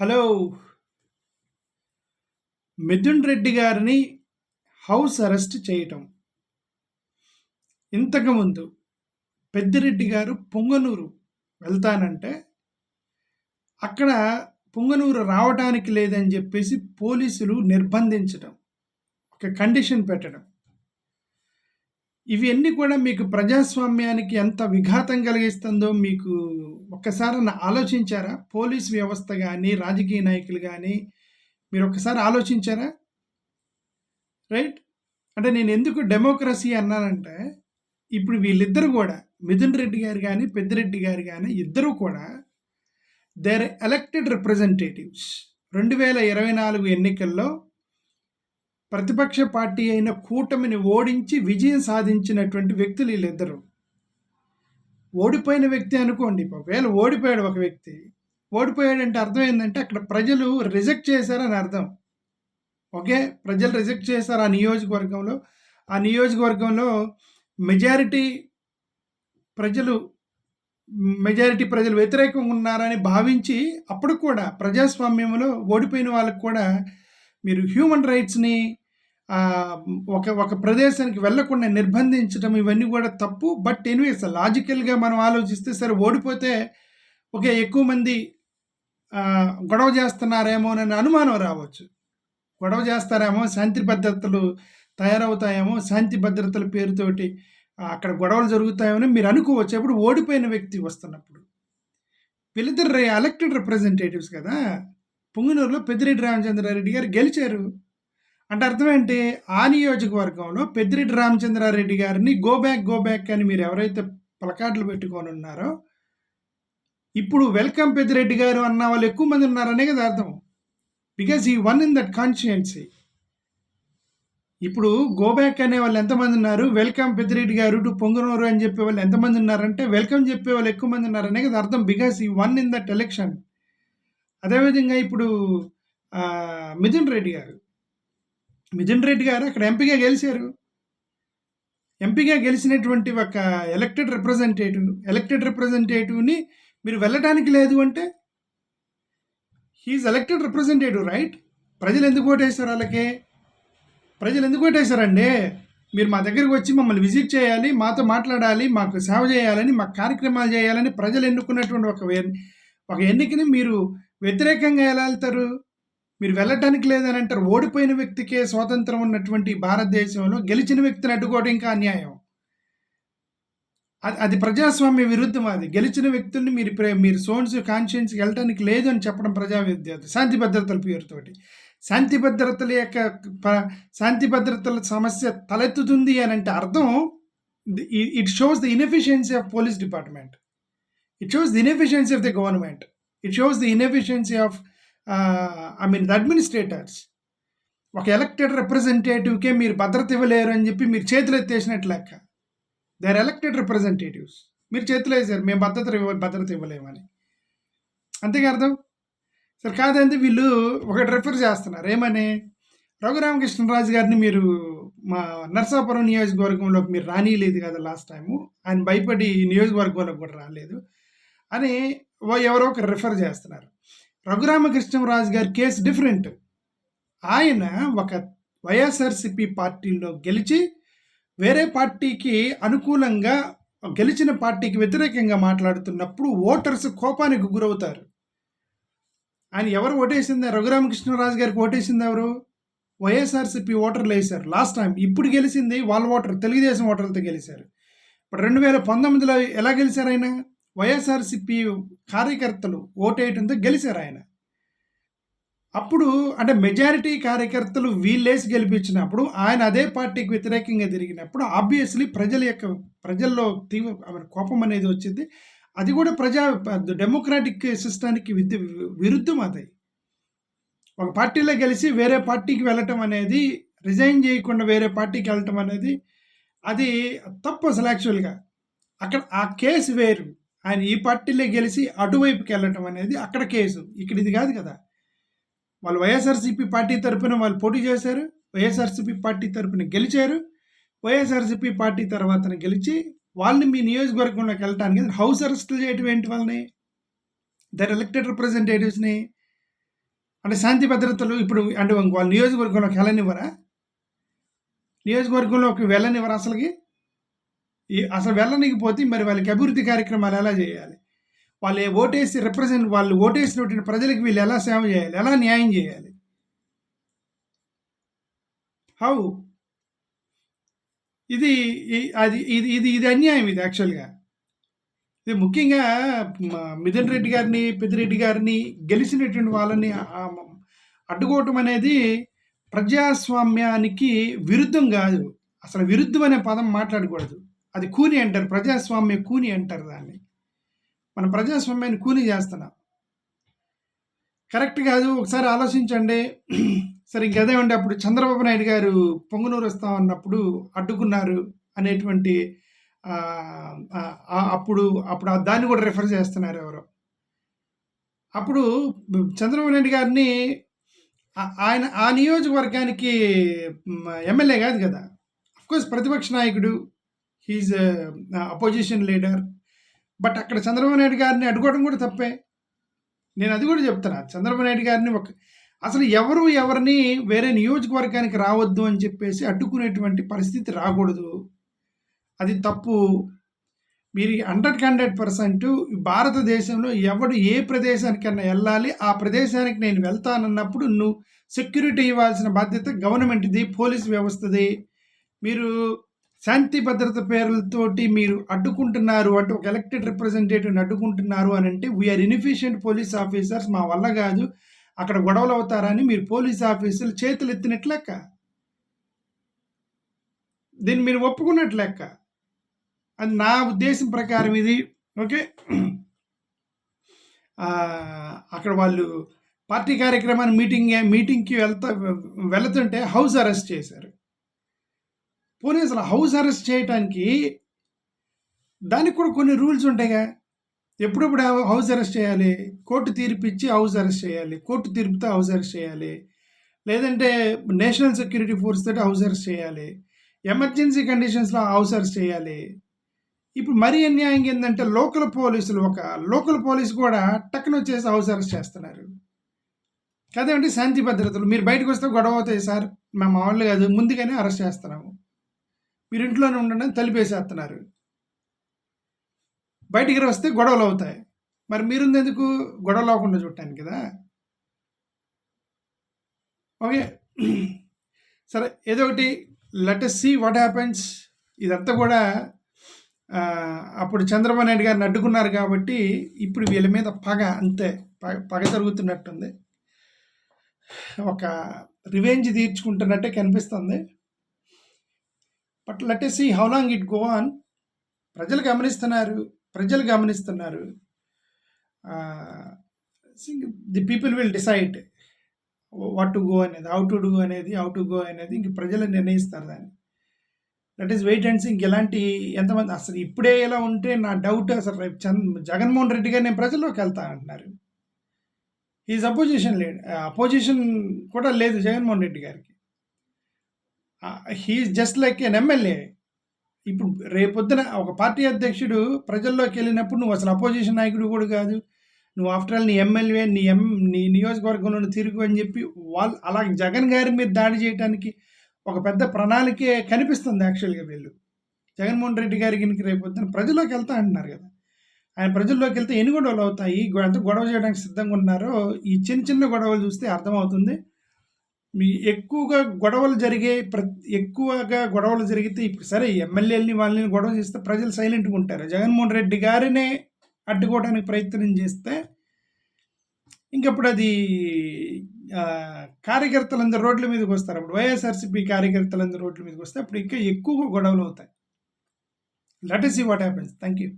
Hello. Mithun Reddy గారిని house arrest చేయటం. ఇంతకుముందు పెద్దిరెడ్డి గారు పొంగనూరు వెళ్తానంటే అక్కడ పొంగనూరు రావటానికి లేదని చెప్పేసి పోలీసులు నిర్బంధించడం ఒక కండిషన్ పెట్టడం. ఇవన్నీ కూడా మీకు ప్రజాస్వామ్యానికి ఎంత విఘాతం కలిగిస్తుందో మీకు ఒక్కసారి ఆలోచించారా? పోలీస్ వ్యవస్థ కానీ రాజకీయ నాయకులు కానీ మీరు ఒక్కసారి ఆలోచించారా? రైట్? అంటే నేను ఎందుకు డెమోక్రసీ అన్నానంటే ఇప్పుడు వీళ్ళిద్దరు కూడా మిథున్ రెడ్డి గారు కానీ పెద్దిరెడ్డి గారు కానీ ఇద్దరు కూడా దేర్ ఎలక్టెడ్ రిప్రజెంటేటివ్స్. రెండు వేల ఇరవై నాలుగు ఎన్నికల్లో ప్రతిపక్ష పార్టీ అయిన కూటమిని ఓడించి విజయం సాధించినటువంటి వ్యక్తులు వీళ్ళిద్దరు. ఓడిపోయిన వ్యక్తి అనుకోండి ఒకవేళ ఓడిపోయాడు ఒక వ్యక్తి ఓడిపోయాడంటే అర్థం ఏంటంటే అక్కడ ప్రజలు రిజెక్ట్ చేశారని అర్థం. ఓకే ప్రజలు రిజెక్ట్ చేశారు ఆ నియోజకవర్గంలో. ఆ నియోజకవర్గంలో మెజారిటీ ప్రజలు మెజారిటీ ప్రజలు వ్యతిరేకంగా ఉన్నారని భావించి అప్పుడు కూడా ప్రజాస్వామ్యంలో ఓడిపోయిన వాళ్ళకు కూడా మీరు హ్యూమన్ రైట్స్ని ఒక ఒక ప్రదేశానికి వెళ్ళకుండా నిర్బంధించడం ఇవన్నీ కూడా తప్పు. బట్ ఎనీవేస్ లాజికల్గా మనం ఆలోచిస్తే సరే ఓడిపోతే ఒకే ఎక్కువ మంది గొడవ చేస్తున్నారేమో అని అనుమానం రావచ్చు. గొడవ చేస్తారేమో శాంతి భద్రతలు తయారవుతాయేమో శాంతి భద్రతల పేరుతోటి అక్కడ గొడవలు జరుగుతాయేమో మీరు అనుకోవచ్చు. ఎప్పుడు ఓడిపోయిన వ్యక్తి వస్తున్నప్పుడు. వీళ్ళిద్దరు ఎలక్టెడ్ రిప్రజెంటేటివ్స్ కదా. పొంగునూరులో పెద్దిరెడ్డి రామచంద్రారెడ్డి గారు గెలిచారు. అంటే అర్థం ఏంటి ఆ నియోజకవర్గంలో పెద్దిరెడ్డి రామచంద్రారెడ్డి గారిని గో బ్యాక్ గో బ్యాక్ అని మీరు ఎవరైతే ప్లకార్డులు పెట్టుకొని ఉన్నారో ఇప్పుడు వెల్కమ్ పెద్దిరెడ్డి గారు అన్న వాళ్ళు ఎక్కువ మంది ఉన్నారనే కదా అర్థం. బికాజ్ ఈ వన్ ఇన్ దట్ కాన్షియన్సీ ఇప్పుడు గో బ్యాక్ అనే వాళ్ళు ఎంతమంది ఉన్నారు? వెల్కమ్ పెద్దిరెడ్డి గారు టు పొంగనూరు అని చెప్పే వాళ్ళు ఎంతమంది ఉన్నారంటే వెల్కమ్ చెప్పే వాళ్ళు ఎక్కువ మంది ఉన్నారనే కదా అర్థం. బికాస్ ఈ వన్ ఇన్ దట్ ఎలక్షన్ అదేవిధంగా ఇప్పుడు మిథున్ రెడ్డి గారు. మిథున్ రెడ్డి గారు అక్కడ ఎంపీగా గెలిచారు. ఎంపీగా గెలిచినటువంటి ఒక ఎలక్టెడ్ రిప్రజెంటేటివ్ ఎలక్టెడ్ రిప్రజెంటేటివ్ని మీరు వెళ్ళటానికి లేదు అంటే హీఈస్ ఎలక్టెడ్ రిప్రజెంటేటివ్ రైట్ ప్రజలు ఎందుకు ఓటేశారు వాళ్ళకి? ప్రజలు ఎందుకు ఓటేశారండి? మీరు మా దగ్గరికి వచ్చి మమ్మల్ని విజిట్ చేయాలి మాతో మాట్లాడాలి మాకు సేవ చేయాలని మాకు కార్యక్రమాలు చేయాలని ప్రజలు ఎన్నుకున్నటువంటి ఒక ఒక ఎన్నికని మీరు వ్యతిరేకంగా ఎలా వెళ్తారు? మీరు వెళ్ళటానికి లేదని అంటారు. ఓడిపోయిన వ్యక్తికే స్వాతంత్రం ఉన్నటువంటి భారతదేశంలో గెలిచిన వ్యక్తిని అడ్డుకోవడం ఇంకా అన్యాయం. అది అది ప్రజాస్వామ్య విరుద్ధం అది. గెలిచిన వ్యక్తుల్ని మీరు మీరు సోన్స్ కాన్షియన్స్ వెళ్ళటానికి లేదు అని చెప్పడం ప్రజా విద్యార్థి శాంతి భద్రతల పేరుతోటి శాంతి భద్రతల యొక్క శాంతి భద్రతల సమస్య తలెత్తుతుంది అని అంటే అర్థం it shows the inefficiency of police department it shows the inefficiency of the government it shows the inefficiency of I mean the administrators ఒక ఎలక్టెడ్ రిప్రజెంటేటివ్కే మీరు భద్రత ఇవ్వలేరు అని చెప్పి మీరు చేతులు ఎత్తేసినట్టు లెక్క. దే ఆర్ ఎలక్టెడ్ రిప్రజెంటేటివ్స్ మీరు చేతులు వేసారు మేము భద్రత ఇవ్వ భద్రత ఇవ్వలేమని. అంతేగా అర్థం? సరే కాదంటే వీళ్ళు ఒకటి రిఫర్ చేస్తున్నారు. ఏమని? రఘురామకృష్ణరాజు గారిని మీరు మా నర్సాపురం నియోజకవర్గంలోకి మీరు రానియలేదు కదా లాస్ట్ టైము ఆయన భయపడి నియోజకవర్గంలోకి కూడా రాలేదు. అని ఎవరో ఒకరు రిఫర్ చేస్తున్నారు. రఘురామకృష్ణరాజు గారి కేసు డిఫరెంట్ ఆయన ఒక వైఎస్ఆర్సిపి పార్టీలో గెలిచి వేరే పార్టీకి అనుకూలంగా గెలిచిన పార్టీకి వ్యతిరేకంగా మాట్లాడుతున్నప్పుడు ఓటర్స్ కోపానికి గురవుతారు. ఆయన ఎవరు ఓటేసిందా? రఘురామకృష్ణరాజు గారికి ఓటేసింది ఎవరు? వైఎస్ఆర్సిపి ఓటర్లు వేశారు. లాస్ట్ టైం ఇప్పుడు గెలిచింది వాళ్ళ ఓటర్ తెలుగుదేశం ఓటర్లతో గెలిచారు. ఇప్పుడు రెండు వేల పంతొమ్మిదిలో ఎలా గెలిచారు ఆయన? వైఎస్ఆర్సిపి కార్యకర్తలు ఓటేయడంతో గెలిచారు ఆయన. అప్పుడు అంటే మెజారిటీ కార్యకర్తలు వీళ్ళేసి గెలిపించినప్పుడు ఆయన అదే పార్టీకి వ్యతిరేకంగా తిరిగినప్పుడు ఆబ్వియస్లీ ప్రజల యొక్క ప్రజల్లో తీవ్ర కోపం అనేది వచ్చింది. అది కూడా ప్రజా డెమోక్రాటిక్ సిస్టానికి విద్య విరుద్ధం అది. ఒక పార్టీలో గెలిచి వేరే పార్టీకి వెళ్ళటం అనేది రిజైన్ చేయకుండా వేరే పార్టీకి వెళ్ళటం అనేది అది తప్పు అసలు యాక్చువల్గా. అక్కడ ఆ కేసు వేరు. ఆయన ఈ పార్టీలో గెలిచి అటువైపుకి వెళ్ళటం అనేది అక్కడ కేసు. ఇక్కడ ఇది కాదు కదా. వాళ్ళు వైఎస్ఆర్సీపీ పార్టీ తరఫున వాళ్ళు పోటీ చేశారు వైఎస్ఆర్సీపీ పార్టీ తరఫున గెలిచారు వైఎస్ఆర్సీపీ పార్టీ తర్వాత గెలిచి వాళ్ళని మీ నియోజకవర్గంలోకి వెళ్ళటానికి హౌస్ అరెస్టులు చేయటం ఏంటి వాళ్ళని? దర్ ఎలక్టెడ్ రిప్రజెంటేటివ్స్ని అంటే శాంతి భద్రతలు ఇప్పుడు అంటే వాళ్ళ నియోజకవర్గంలోకి వెళ్ళనివ్వరా? నియోజకవర్గంలోకి వెళ్ళనివ్వరా అసలుకి? ఈ అసలు వెళ్ళనికపోతే మరి వాళ్ళకి అభివృద్ధి కార్యక్రమాలు ఎలా చేయాలి? వాళ్ళు ఓటేసి రిప్రజెంట్ వాళ్ళు ఓటేసినటువంటి ప్రజలకు వీళ్ళు ఎలా సేవ చేయాలి? ఎలా న్యాయం చేయాలి? హౌ ఇది అది ఇది ఇది ఇది అన్యాయం ఇది యాక్చువల్గా ఇది ముఖ్యంగా మిథున్ రెడ్డి గారిని పెద్దిరెడ్డి గారిని గెలిచినటువంటి వాళ్ళని అడ్డుకోవటం అనేది ప్రజాస్వామ్యానికి విరుద్ధం కాదు. అసలు విరుద్ధం అనే పదం మాట్లాడకూడదు. అది కూని అంటారు ప్రజాస్వామ్య కూని అంటారు దాన్ని. మన ప్రజాస్వామ్యాన్ని కూని చేస్తున్నాం. కరెక్ట్ కాదు ఒకసారి ఆలోచించండి. సరే ఇంకేదేమంటే ఉండే అప్పుడు చంద్రబాబు నాయుడు గారు పొంగునూరు వస్తాం అన్నప్పుడు అడ్డుకున్నారు అనేటువంటి అప్పుడు అప్పుడు దాన్ని కూడా రిఫర్ చేస్తున్నారు ఎవరో. అప్పుడు చంద్రబాబు నాయుడు గారిని ఆయన ఆ నియోజకవర్గానికి ఎమ్మెల్యే కాదు కదా. అఫ్కోర్స్ ప్రతిపక్ష నాయకుడు హీజ్ అపోజిషన్ లీడర్ బట్ అక్కడ చంద్రబాబు నాయుడు గారిని అడ్డుకోవడం కూడా తప్పే. నేను అది కూడా చెప్తున్నా. చంద్రబాబు నాయుడు గారిని ఒక అసలు ఎవరు ఎవరిని వేరే నియోజకవర్గానికి రావద్దు అని చెప్పేసి అడ్డుకునేటువంటి పరిస్థితి రాకూడదు. అది తప్పు. మీరు హండ్రెడ్ హండ్రెడ్ పర్సెంట్ భారతదేశంలో ఎవడు ఏ ప్రదేశానికైనా వెళ్ళాలి ఆ ప్రదేశానికి నేను వెళ్తానన్నప్పుడు నువ్వు సెక్యూరిటీ ఇవ్వాల్సిన బాధ్యత గవర్నమెంట్ది పోలీస్ వ్యవస్థది. మీరు శాంతి భద్రత పేర్లతోటి మీరు అడ్డుకుంటున్నారు అంటే ఒక ఎలక్టెడ్ రిప్రజెంటేటివ్ని అడ్డుకుంటున్నారు అని అంటే వీఆర్ ఇన్ఫిషియంట్ పోలీస్ ఆఫీసర్స్ మా వల్ల కాదు. అక్కడ గొడవలు అవుతారని మీరు పోలీస్ ఆఫీసర్లు చేతులు ఎత్తినట్లు లెక్క. దీన్ని మీరు ఒప్పుకున్నట్లు లెక్క. అది నా ఉద్దేశం ప్రకారం ఇది. ఓకే? అక్కడ వాళ్ళు పార్టీ కార్యక్రమాన్ని మీటింగ్ మీటింగ్కి వెళ్తా వెళుతుంటే హౌస్ అరెస్ట్ చేశారు. పోనీ అసలు హౌస్ అరెస్ట్ చేయటానికి దానికి కూడా కొన్ని రూల్స్ ఉంటాయిగా. ఎప్పుడెప్పుడు హౌస్ అరెస్ట్ చేయాలి? కోర్టు తీర్పిచ్చి హౌస్ అరెస్ట్ చేయాలి. కోర్టు తీర్పుతో హౌస్ అరెస్ట్ చేయాలి. లేదంటే నేషనల్ సెక్యూరిటీ ఫోర్స్ తోటి హౌస్ అరెస్ట్ చేయాలి. ఎమర్జెన్సీ కండిషన్స్లో హౌస్ అరెస్ట్ చేయాలి. ఇప్పుడు మరీ అన్యాయం ఏంటంటే లోకల్ పోలీసులు ఒక లోకల్ పోలీసు కూడా టక్కున వచ్చేసి హౌస్ అరెస్ట్ చేస్తున్నారు. కదేమంటే శాంతి భద్రతలు. మీరు బయటకు వస్తే గొడవ అవుతాయి సార్. మా మామూలు కాదు. ముందుగానే అరెస్ట్ చేస్తున్నాము. మీరు ఇంట్లోనే ఉండండి తలిపేసేస్తున్నారు. బయటికి వస్తే గొడవలు అవుతాయి. మరి మీరుందెందుకు గొడవలు అవ్వకుండా చూడటానికి కదా. ఓకే. సరే ఏదో ఒకటి లెట్ సి వాట్ హ్యాపెన్స్ ఇదంతా కూడా అప్పుడు చంద్రబాబు నాయుడు గారిని అడ్డుకున్నారు కాబట్టి ఇప్పుడు వీళ్ళ మీద పగ అంతే. పగ పగ జరుగుతున్నట్టుంది. ఒక రివెంజ్ తీర్చుకుంటున్నట్టే కనిపిస్తుంది. But let see how long it go on ప్రజలు గమనిస్తున్నారు. ప్రజలు గమనిస్తున్నారు. The people will decide what to go అనేది హౌ టు డూ అనేది హౌ టు గో అనేది ఇంక ప్రజలు నిర్ణయిస్తారు దాన్ని. దట్ ఈస్ వెయిట్ అండ్ ఇంక ఎలాంటి ఎంతమంది అసలు ఇప్పుడే ఎలా ఉంటే నా డౌట్ అసలు రేపు చంద్ జగన్మోహన్ రెడ్డి గారు నేను ప్రజల్లోకి వెళ్తా అంటున్నారు. ఈజ్ అపోజిషన్ లేడు అపోజిషన్ కూడా లేదు జగన్మోహన్ రెడ్డి గారికి. He's just like an MLA ఇప్పుడు రేపొద్దున ఒక పార్టీ అధ్యక్షుడు ప్రజల్లోకి వెళ్ళినప్పుడు నువ్వు అసలు అపోజిషన్ నాయకుడు కూడా కాదు. నువ్వు ఆఫ్టర్ ఆల్ నీ ఎమ్మెల్యే నీ ఎం నీ నియోజకవర్గంలో తిరుగు అని చెప్పి వాళ్ళు అలా జగన్ గారి మీద దాడి చేయడానికి ఒక పెద్ద ప్రణాళికే కనిపిస్తుంది యాక్చువల్గా వీళ్ళు. జగన్మోహన్ రెడ్డి గారికి రేపొద్దున ప్రజల్లోకి వెళ్తా అంటున్నారు కదా. ఆయన ప్రజల్లోకి వెళ్తే ఎన్ని గొడవలు అవుతాయి? ఎంత గొడవ చేయడానికి సిద్ధంగా ఉన్నారో? ఈ చిన్న చిన్న గొడవలు చూస్తే అర్థమవుతుంది. మీ ఎక్కువగా గొడవలు జరిగే ప్ర ఎక్కువగా గొడవలు జరిగితే ఇప్పుడు సరే ఎమ్మెల్యేలని వాళ్ళని గొడవ చేస్తే ప్రజలు సైలెంట్గా ఉంటారు. జగన్మోహన్ రెడ్డి గారినే అడ్డుకోవడానికి ప్రయత్నం చేస్తే ఇంకప్పుడు అది కార్యకర్తలందరూ రోడ్ల మీదకి వస్తారు. అప్పుడు వైఎస్ఆర్సీపీ కార్యకర్తలందరూ రోడ్ల మీదకి వస్తే అప్పుడు ఇంకా ఎక్కువ గొడవలు అవుతాయి. Let is see what happens thank you